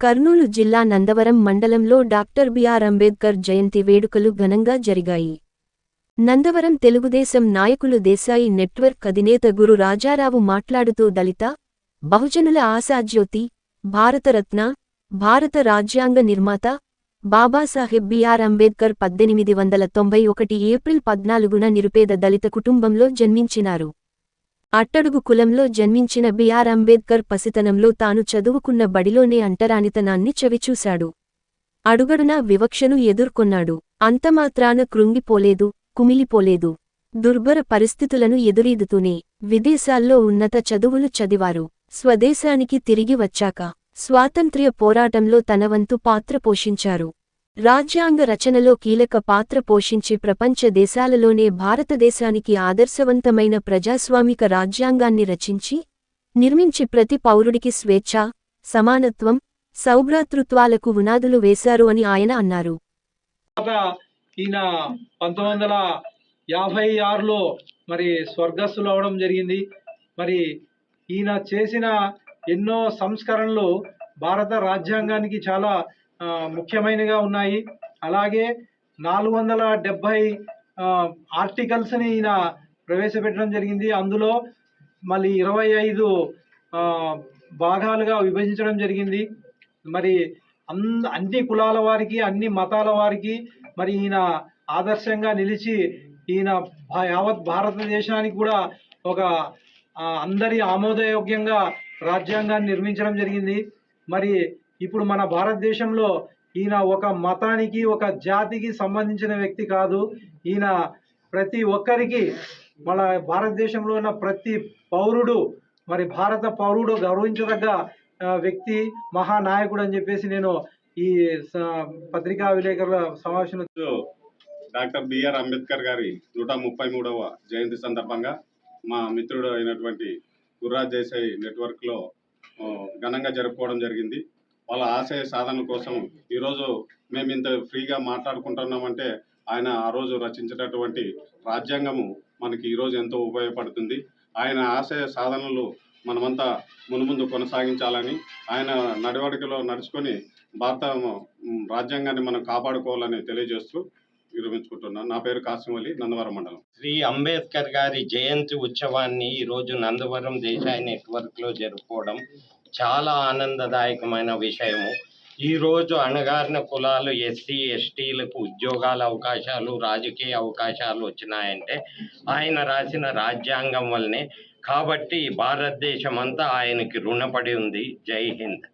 కర్నూలు జిల్లా నందవరం మండలంలో doctor BR Ambedkar జయంతి వేడుకలు ఘనంగా జరిగాయి. నందవరం తెలుగుదేశం నాయకులు దేశాయి నెట్వర్క్ అధినేత గురు రాజారావు మాట్లాడుతూ దళిత బహుజనుల ఆశాజ్యోతి భారతరత్న భారత రాజ్యాంగ నిర్మాత బాబాసాహెబ్ బిఆర్ అంబేద్కర్ పద్దెనిమిది వందల తొంభై ఒకటి ఏప్రిల్ పద్నాలుగున నిరుపేద దళిత కుటుంబంలో జన్మించినారు. అట్టడుగు కులంలో జన్మించిన బిఆర్ అంబేద్కర్ పసితనంలో తాను చదువుకున్న బడిలోనే అంటరానితనాన్ని చవిచూశాడు. అడుగడునా వివక్షను ఎదుర్కొన్నాడు. అంతమాత్రాన కృంగిపోలేదు కుమిలిపోలేదు. దుర్భర పరిస్థితులను ఎదురీదుతూనే విదేశాల్లో ఉన్నత చదువులు చదివారు. స్వదేశానికి తిరిగి వచ్చాక స్వాతంత్ర్య పోరాటంలో తనవంతు పాత్ర పోషించారు. రాజ్యాంగ రచనలో కీలక పాత్ర పోషించి ప్రపంచ దేశాలలోనే భారతదేశానికి ఆదర్శవంతమైన ప్రజాస్వామిక రాజ్యాంగాన్ని రచించి నిర్మించి ప్రతి పౌరుడికి స్వేచ్ఛ సమానత్వం సౌభ్రాతృత్వాలకు ఉనాదులు వేశారు అని ఆయన అన్నారు. ఈయన పంతొమ్మిది వందల యాభై ఆరులో మరి స్వర్గస్థులు అవడం జరిగింది. మరి ఈయన చేసిన ఎన్నో సంస్కరణలు భారత రాజ్యాంగానికి చాలా ముఖ్యమైనగా ఉన్నాయి. అలాగే నాలుగు వందల డెబ్భై ఆర్టికల్స్ని ఈయన ప్రవేశపెట్టడం జరిగింది. అందులో మళ్ళీ ఇరవై ఐదు భాగాలుగా విభజించడం జరిగింది. మరి అంద అన్ని కులాల వారికి అన్ని మతాల వారికి మరి ఈయన ఆదర్శంగా నిలిచి ఈయన యావత్ భారతదేశానికి కూడా ఒక అందరి ఆమోదయోగ్యంగా రాజ్యాంగాన్ని నిర్మించడం జరిగింది. మరి ఇప్పుడు మన భారతదేశంలో ఈయన ఒక మతానికి ఒక జాతికి సంబంధించిన వ్యక్తి కాదు. ఈయన ప్రతి ఒక్కరికి మన భారతదేశంలో ఉన్న ప్రతి పౌరుడు మరి భారత పౌరుడు గౌరవించదగ్గ వ్యక్తి మహానాయకుడు అని చెప్పేసి నేను ఈ స- పత్రికా విలేకరుల సమావేశంలో డాక్టర్ బిఆర్ అంబేద్కర్ గారి నూట ముప్పై మూడవ జయంతి సందర్భంగా మా మిత్రుడు అయినటువంటి గుర్రాజ్ దేశాయి నెట్వర్క్లో ఘనంగా జరుపుకోవడం జరిగింది. వాళ్ళ ఆశయ సాధన కోసం ఈరోజు మేము ఇంత ఫ్రీగా మాట్లాడుకుంటున్నామంటే ఆయన ఆ రోజు రచించినటువంటి రాజ్యాంగము మనకి ఈరోజు ఎంతో ఉపయోగపడుతుంది. ఆయన ఆశయ సాధనలు మనమంతా మునుముందు కొనసాగించాలని ఆయన నడవడికలో నడుచుకొని భారత రాజ్యాంగాన్ని మనం కాపాడుకోవాలని తెలియజేస్తూ విరమించుకుంటున్నాను నా పేరు కాసిమలి నందవరం మండలం. శ్రీ అంబేద్కర్ గారి జయంతి ఉత్సవాన్ని ఈరోజు నందవరం దేశాయి నెట్వర్క్లో జరుపుకోవడం చాలా ఆనందదాయకమైన విషయము. ఈరోజు అణగారిన కులాలు ఎస్సీ ఎస్టీలకు ఉద్యోగాల అవకాశాలు రాజకీయ అవకాశాలు వచ్చినాయంటే ఆయన రాసిన రాజ్యాంగం వల్లనే. కాబట్టి భారతదేశం అంతా ఆయనకి రుణపడి ఉంది. జై హింద్.